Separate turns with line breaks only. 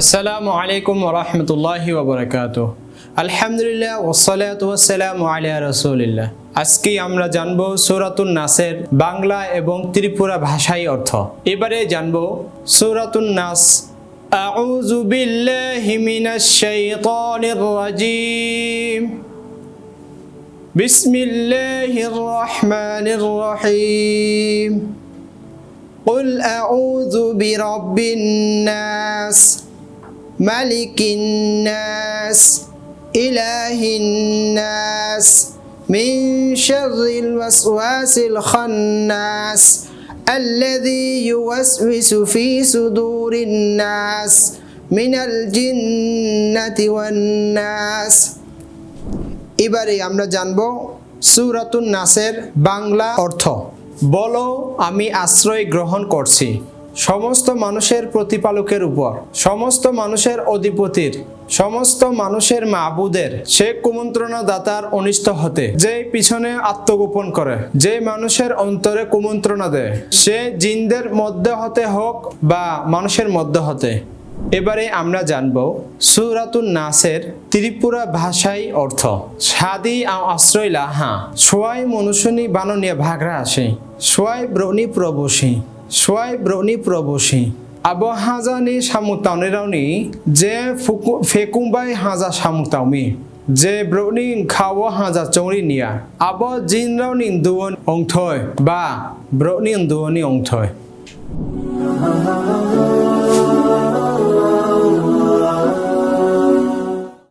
আসসালামু আলাইকুম রহমতুল্লাহি ওবরাকাত আলহামদুলিল্লাহ ওসালাত ওয়াসালাম আলিয়া রসুলিল্লাহ আজকে আমরা জানব সৌরাতুন নাসের বাংলা এবং ত্রিপুরা ভাষায় অর্থ এবারে জানব সৌরাতুন নাস أعوذ بالله من الشيطان الرجيم بسم الله الرحمن الرحيم قل أعوذ برب الناس ملك الناس إله الناس من شر الوسواس الخناس الذي يوسوس في صدور الناس من الجنة والناس এবারে আমরা জানব সুরাতুন নাসের বাংলা অর্থ বলো আমি আশ্রয় গ্রহণ করছি সমস্ত মানুষের প্রতিপালকের উপর, সমস্ত মানুষের অধিপতির, সমস্ত মানুষের মাবুদের, সে কুমন্ত্রণা দাতার অনিষ্ট হতে যে পিছনে আত্মগোপন করে যে মানুষের অন্তরে কুমন্ত্রণা দেয়, সে জিনদের মধ্যে হতে হোক বা মানুষের মধ্যে হতে। এবারে আমরা জানব সুরাতুন নাসের ত্রিপুরা ভাষাই অর্থ। সাদি আশ্রয় লাহা, সোয়াই মনুষ্যনি বাননীয় ভাগরা আসে, সোয়াই ব্রণী প্রবসী। সোয়াই ব্রনি প্রবসী আবো হাজানি সামুতাউনিরাউনি যে ফুকু, ফেকুম্বাই হাজা সামুতাউমি। যে ব্রনি খাও হাজা চৌরি নিয়া। আবো জিনরাউনি দুয়ন অংথয় বা ব্রনি দুয়নি অংথয়